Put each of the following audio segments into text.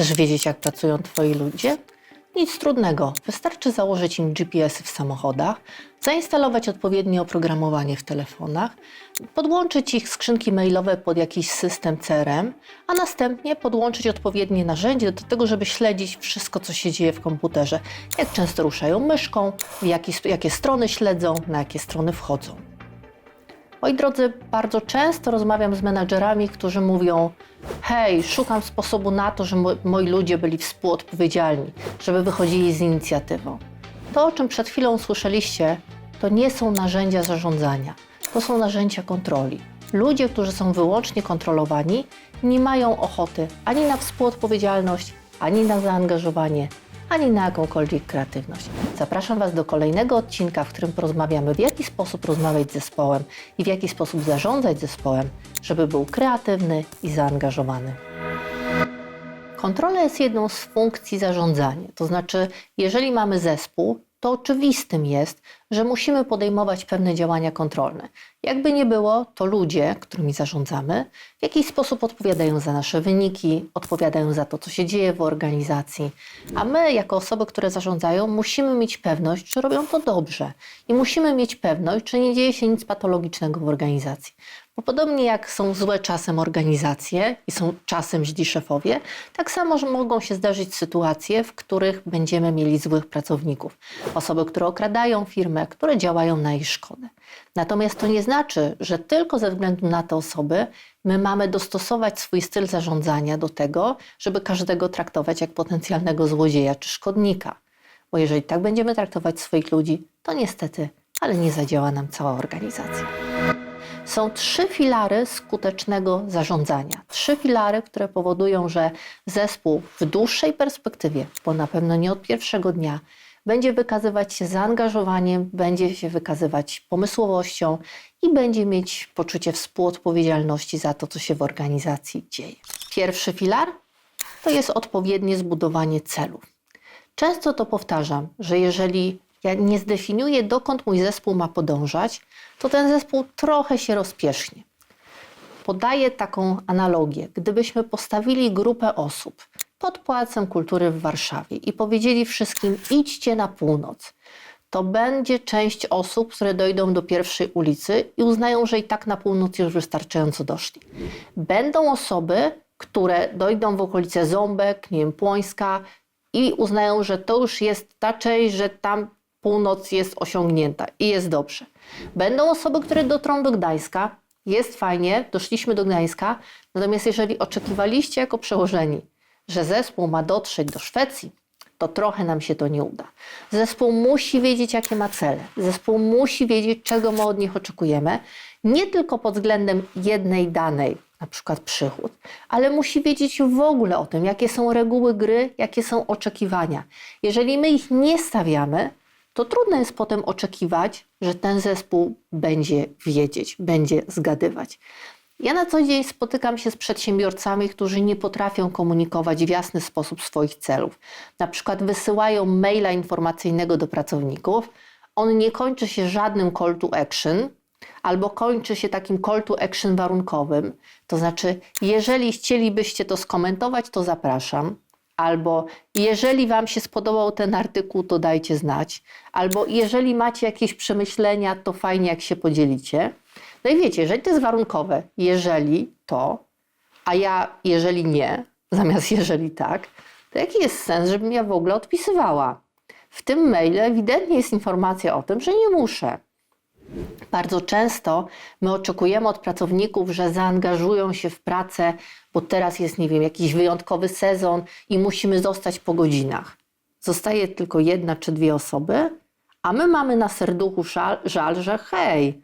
Chcesz wiedzieć, jak pracują Twoi ludzie? Nic trudnego. Wystarczy założyć im GPS-y w samochodach, zainstalować odpowiednie oprogramowanie w telefonach, podłączyć ich skrzynki mailowe pod jakiś system CRM, a następnie podłączyć odpowiednie narzędzie do tego, żeby śledzić wszystko, co się dzieje w komputerze. Jak często ruszają myszką, jakie strony śledzą, na jakie strony wchodzą. Moi drodzy, bardzo często rozmawiam z menadżerami, którzy mówią: Hej, szukam sposobu na to, żeby mo- moi ludzie byli współodpowiedzialni, żeby wychodzili z inicjatywą. To, o czym przed chwilą słyszeliście, to nie są narzędzia zarządzania, to są narzędzia kontroli. Ludzie, którzy są wyłącznie kontrolowani, nie mają ochoty ani na współodpowiedzialność, ani na zaangażowanie, ani na jakąkolwiek kreatywność. Zapraszam Was do kolejnego odcinka, w którym porozmawiamy, w jaki sposób rozmawiać z zespołem i w jaki sposób zarządzać zespołem, żeby był kreatywny i zaangażowany. Kontrola jest jedną z funkcji zarządzania. To znaczy, jeżeli mamy zespół, to oczywistym jest, że musimy podejmować pewne działania kontrolne. Jakby nie było, to ludzie, którymi zarządzamy, w jakiś sposób odpowiadają za nasze wyniki, odpowiadają za to, co się dzieje w organizacji. A my, jako osoby, które zarządzają, musimy mieć pewność, że robią to dobrze. I musimy mieć pewność, że nie dzieje się nic patologicznego w organizacji. Bo podobnie jak są złe czasem organizacje i są czasem źli szefowie, tak samo mogą się zdarzyć sytuacje, w których będziemy mieli złych pracowników. Osoby, które okradają firmę, które działają na ich szkodę. Natomiast to nie znaczy, że tylko ze względu na te osoby my mamy dostosować swój styl zarządzania do tego, żeby każdego traktować jak potencjalnego złodzieja czy szkodnika. Bo jeżeli tak będziemy traktować swoich ludzi, to niestety, ale nie zadziała nam cała organizacja. Są trzy filary skutecznego zarządzania. Trzy filary, które powodują, że zespół w dłuższej perspektywie, bo na pewno nie od pierwszego dnia, będzie wykazywać się zaangażowaniem, będzie się wykazywać pomysłowością i będzie mieć poczucie współodpowiedzialności za to, co się w organizacji dzieje. Pierwszy filar to jest odpowiednie zbudowanie celów. Często to powtarzam, że jeżeli ja nie zdefiniuję, dokąd mój zespół ma podążać, to ten zespół trochę się rozpierzchnie. Podaję taką analogię. Gdybyśmy postawili grupę osób pod Pałacem Kultury w Warszawie i powiedzieli wszystkim idźcie na północ, to będzie część osób, które dojdą do pierwszej ulicy i uznają, że i tak na północ już wystarczająco doszli. Będą osoby, które dojdą w okolice Ząbek, nie wiem, Płońska i uznają, że to już jest ta część, że tam północ jest osiągnięta i jest dobrze. Będą osoby, które dotrą do Gdańska, jest fajnie, doszliśmy do Gdańska, natomiast jeżeli oczekiwaliście jako przełożeni, że zespół ma dotrzeć do Szwecji, to trochę nam się to nie uda. Zespół musi wiedzieć, jakie ma cele. Zespół musi wiedzieć, czego my od nich oczekujemy, nie tylko pod względem jednej danej, na przykład przychód, ale musi wiedzieć w ogóle o tym, jakie są reguły gry, jakie są oczekiwania. Jeżeli my ich nie stawiamy, to trudno jest potem oczekiwać, że ten zespół będzie wiedzieć, będzie zgadywać. Ja na co dzień spotykam się z przedsiębiorcami, którzy nie potrafią komunikować w jasny sposób swoich celów. Na przykład wysyłają maila informacyjnego do pracowników, on nie kończy się żadnym call to action, albo kończy się takim call to action warunkowym. To znaczy, jeżeli chcielibyście to skomentować, to zapraszam. Albo jeżeli Wam się spodobał ten artykuł, to dajcie znać. Albo jeżeli macie jakieś przemyślenia, to fajnie, jak się podzielicie. No i wiecie, jeżeli to jest warunkowe, jeżeli to, a ja jeżeli nie, zamiast jeżeli tak, to jaki jest sens, żebym ja w ogóle odpisywała? W tym mailu ewidentnie jest informacja o tym, że nie muszę. Bardzo często my oczekujemy od pracowników, że zaangażują się w pracę, bo teraz jest, nie wiem, jakiś wyjątkowy sezon i musimy zostać po godzinach. Zostaje tylko jedna czy dwie osoby, a my mamy na serduchu żal, żal że hej,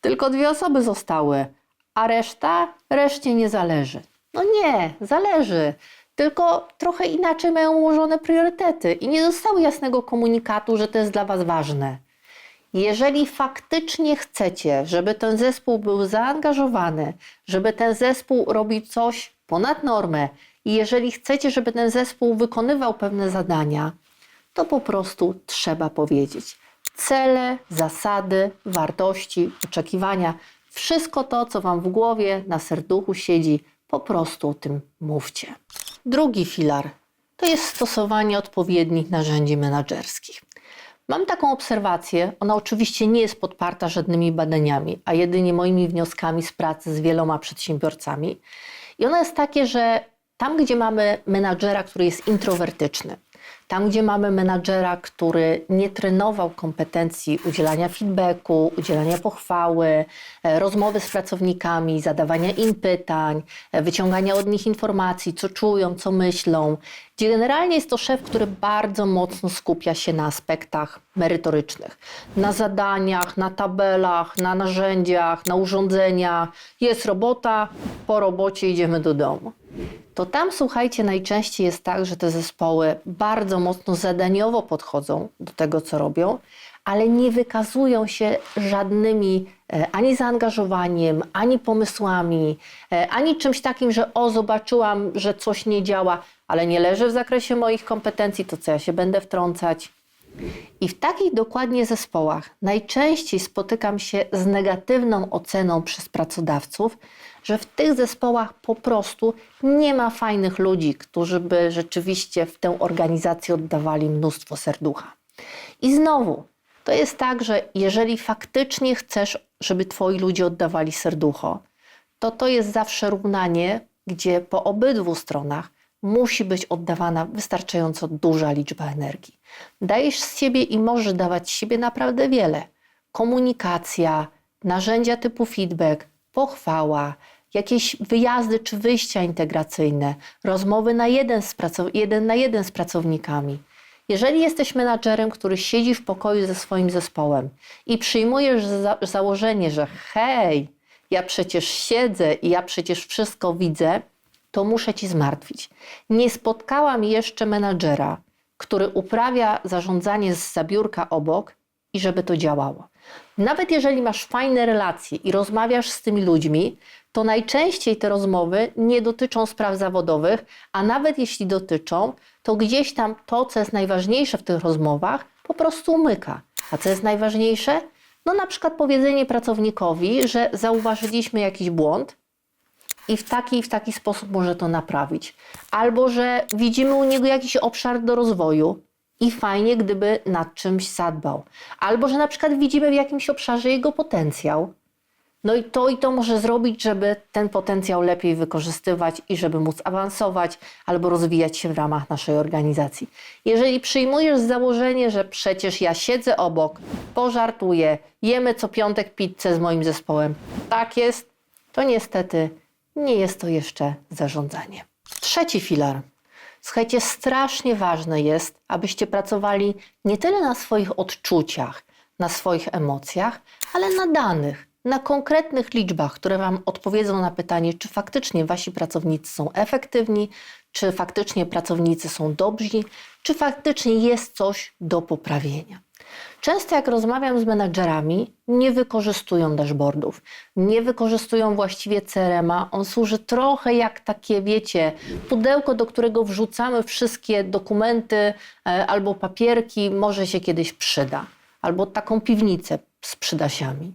tylko dwie osoby zostały, a reszta, reszcie nie zależy. No nie, zależy. Tylko trochę inaczej mają ułożone priorytety i nie dostały jasnego komunikatu, że to jest dla Was ważne. Jeżeli faktycznie chcecie, żeby ten zespół był zaangażowany, żeby ten zespół robił coś ponad normę i jeżeli chcecie, żeby ten zespół wykonywał pewne zadania, to po prostu trzeba powiedzieć. Cele, zasady, wartości, oczekiwania, wszystko to, co Wam w głowie, na serduchu siedzi, po prostu o tym mówcie. Drugi filar to jest stosowanie odpowiednich narzędzi menedżerskich. Mam taką obserwację, ona oczywiście nie jest podparta żadnymi badaniami, a jedynie moimi wnioskami z pracy z wieloma przedsiębiorcami. I ona jest takie, że tam, gdzie mamy menadżera, który jest introwertyczny, tam, gdzie mamy menadżera, który nie trenował kompetencji udzielania feedbacku, udzielania pochwały, e, rozmowy z pracownikami, zadawania im pytań, e, wyciągania od nich informacji, co czują, co myślą, gdzie generalnie jest to szef, który bardzo mocno skupia się na aspektach merytorycznych, na zadaniach, na tabelach, na narzędziach, na urządzeniach. Jest robota, po robocie idziemy do domu to tam słuchajcie, najczęściej jest tak, że te zespoły bardzo mocno zadaniowo podchodzą do tego, co robią, ale nie wykazują się żadnymi e, ani zaangażowaniem, ani pomysłami, e, ani czymś takim, że o, zobaczyłam, że coś nie działa, ale nie leży w zakresie moich kompetencji, to co ja się będę wtrącać. I w takich dokładnie zespołach najczęściej spotykam się z negatywną oceną przez pracodawców, że w tych zespołach po prostu nie ma fajnych ludzi, którzy by rzeczywiście w tę organizację oddawali mnóstwo serducha. I znowu, to jest tak, że jeżeli faktycznie chcesz, żeby twoi ludzie oddawali serducho, to to jest zawsze równanie, gdzie po obydwu stronach musi być oddawana wystarczająco duża liczba energii. Dajesz z siebie i możesz dawać z siebie naprawdę wiele. Komunikacja, narzędzia typu feedback, pochwała, jakieś wyjazdy czy wyjścia integracyjne, rozmowy na jeden, z jeden na jeden z pracownikami. Jeżeli jesteś menadżerem, który siedzi w pokoju ze swoim zespołem i przyjmujesz za założenie, że hej, ja przecież siedzę i ja przecież wszystko widzę, to muszę ci zmartwić. Nie spotkałam jeszcze menadżera, który uprawia zarządzanie z zabiórka obok i żeby to działało. Nawet jeżeli masz fajne relacje i rozmawiasz z tymi ludźmi, to najczęściej te rozmowy nie dotyczą spraw zawodowych, a nawet jeśli dotyczą, to gdzieś tam to, co jest najważniejsze w tych rozmowach, po prostu umyka. A co jest najważniejsze? No na przykład powiedzenie pracownikowi, że zauważyliśmy jakiś błąd i w taki i w taki sposób może to naprawić. Albo że widzimy u niego jakiś obszar do rozwoju i fajnie, gdyby nad czymś zadbał. Albo że na przykład widzimy w jakimś obszarze jego potencjał no i to i to może zrobić, żeby ten potencjał lepiej wykorzystywać i żeby móc awansować albo rozwijać się w ramach naszej organizacji. Jeżeli przyjmujesz założenie, że przecież ja siedzę obok, pożartuję, jemy co piątek pizzę z moim zespołem, tak jest, to niestety nie jest to jeszcze zarządzanie. Trzeci filar. Słuchajcie, strasznie ważne jest, abyście pracowali nie tyle na swoich odczuciach, na swoich emocjach, ale na danych na konkretnych liczbach, które Wam odpowiedzą na pytanie, czy faktycznie Wasi pracownicy są efektywni, czy faktycznie pracownicy są dobrzy, czy faktycznie jest coś do poprawienia. Często jak rozmawiam z menedżerami, nie wykorzystują dashboardów, nie wykorzystują właściwie CRM-a. On służy trochę jak takie, wiecie, pudełko, do którego wrzucamy wszystkie dokumenty e, albo papierki, może się kiedyś przyda, albo taką piwnicę z przydasiami.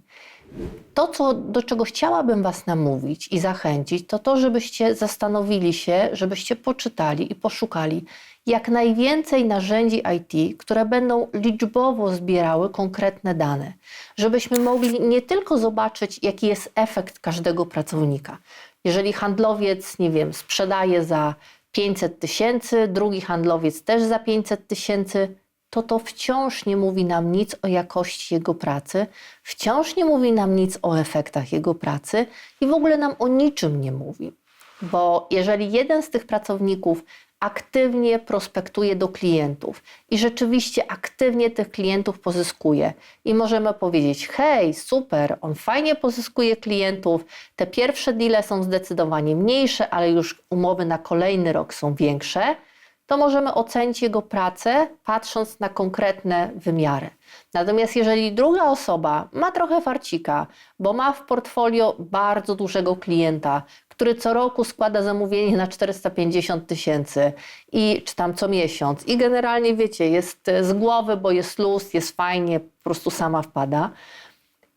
To, co, do czego chciałabym Was namówić i zachęcić, to to, żebyście zastanowili się, żebyście poczytali i poszukali jak najwięcej narzędzi IT, które będą liczbowo zbierały konkretne dane, żebyśmy mogli nie tylko zobaczyć, jaki jest efekt każdego pracownika. Jeżeli handlowiec, nie wiem, sprzedaje za 500 tysięcy, drugi handlowiec też za 500 tysięcy, to to wciąż nie mówi nam nic o jakości jego pracy, wciąż nie mówi nam nic o efektach jego pracy i w ogóle nam o niczym nie mówi. Bo jeżeli jeden z tych pracowników aktywnie prospektuje do klientów i rzeczywiście aktywnie tych klientów pozyskuje. I możemy powiedzieć: hej, super, on fajnie pozyskuje klientów. Te pierwsze deale są zdecydowanie mniejsze, ale już umowy na kolejny rok są większe to możemy ocenić jego pracę patrząc na konkretne wymiary. Natomiast jeżeli druga osoba ma trochę farcika, bo ma w portfolio bardzo dużego klienta, który co roku składa zamówienie na 450 tysięcy i czy tam co miesiąc i generalnie wiecie, jest z głowy, bo jest luz, jest fajnie, po prostu sama wpada,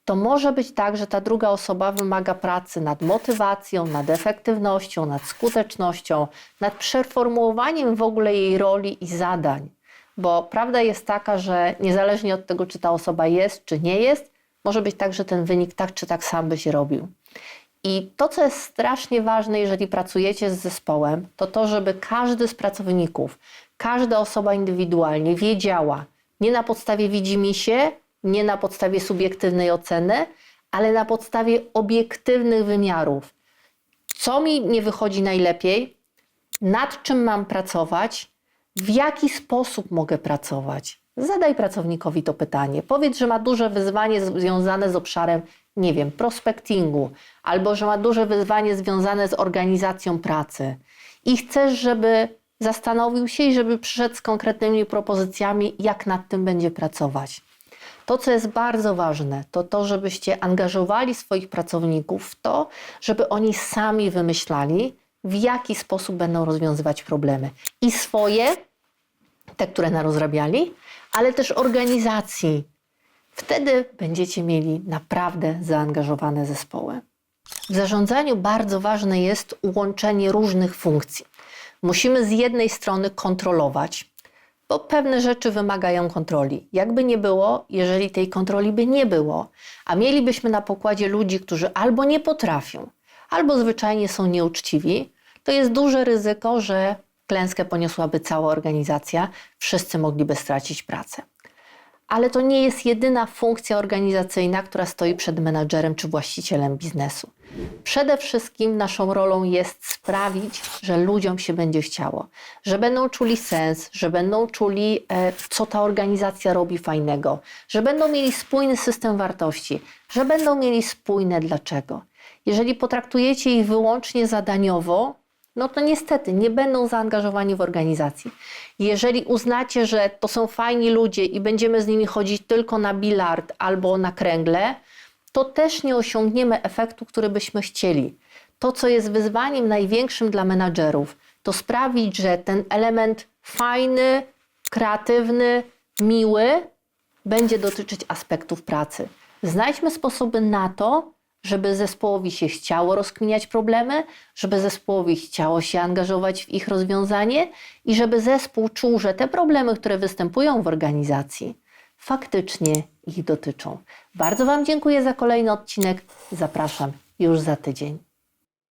to może być tak, że ta druga osoba wymaga pracy nad motywacją, nad efektywnością, nad skutecznością, nad przeformułowaniem w ogóle jej roli i zadań. Bo prawda jest taka, że niezależnie od tego, czy ta osoba jest, czy nie jest, może być tak, że ten wynik tak czy tak sam byś robił. I to, co jest strasznie ważne, jeżeli pracujecie z zespołem, to to, żeby każdy z pracowników, każda osoba indywidualnie wiedziała, nie na podstawie widzimisię, nie na podstawie subiektywnej oceny, ale na podstawie obiektywnych wymiarów. Co mi nie wychodzi najlepiej, nad czym mam pracować, w jaki sposób mogę pracować. Zadaj pracownikowi to pytanie. Powiedz, że ma duże wyzwanie związane z obszarem, nie wiem, prospectingu, albo że ma duże wyzwanie związane z organizacją pracy i chcesz, żeby zastanowił się i żeby przyszedł z konkretnymi propozycjami, jak nad tym będzie pracować. To, co jest bardzo ważne, to to, żebyście angażowali swoich pracowników w to, żeby oni sami wymyślali, w jaki sposób będą rozwiązywać problemy. I swoje, te, które narozrabiali, ale też organizacji. Wtedy będziecie mieli naprawdę zaangażowane zespoły. W zarządzaniu bardzo ważne jest łączenie różnych funkcji. Musimy z jednej strony kontrolować, bo pewne rzeczy wymagają kontroli. Jakby nie było, jeżeli tej kontroli by nie było, a mielibyśmy na pokładzie ludzi, którzy albo nie potrafią, albo zwyczajnie są nieuczciwi, to jest duże ryzyko, że klęskę poniosłaby cała organizacja, wszyscy mogliby stracić pracę. Ale to nie jest jedyna funkcja organizacyjna, która stoi przed menadżerem czy właścicielem biznesu. Przede wszystkim naszą rolą jest sprawić, że ludziom się będzie chciało, że będą czuli sens, że będą czuli, e, co ta organizacja robi fajnego, że będą mieli spójny system wartości, że będą mieli spójne dlaczego. Jeżeli potraktujecie ich wyłącznie zadaniowo, no to niestety nie będą zaangażowani w organizacji. Jeżeli uznacie, że to są fajni ludzie i będziemy z nimi chodzić tylko na bilard albo na kręgle, to też nie osiągniemy efektu, który byśmy chcieli. To, co jest wyzwaniem największym dla menadżerów, to sprawić, że ten element fajny, kreatywny, miły będzie dotyczyć aspektów pracy. Znajdźmy sposoby na to, żeby zespołowi się chciało rozkminiać problemy, żeby zespołowi chciało się angażować w ich rozwiązanie i żeby zespół czuł, że te problemy, które występują w organizacji, faktycznie ich dotyczą. Bardzo Wam dziękuję za kolejny odcinek. Zapraszam już za tydzień.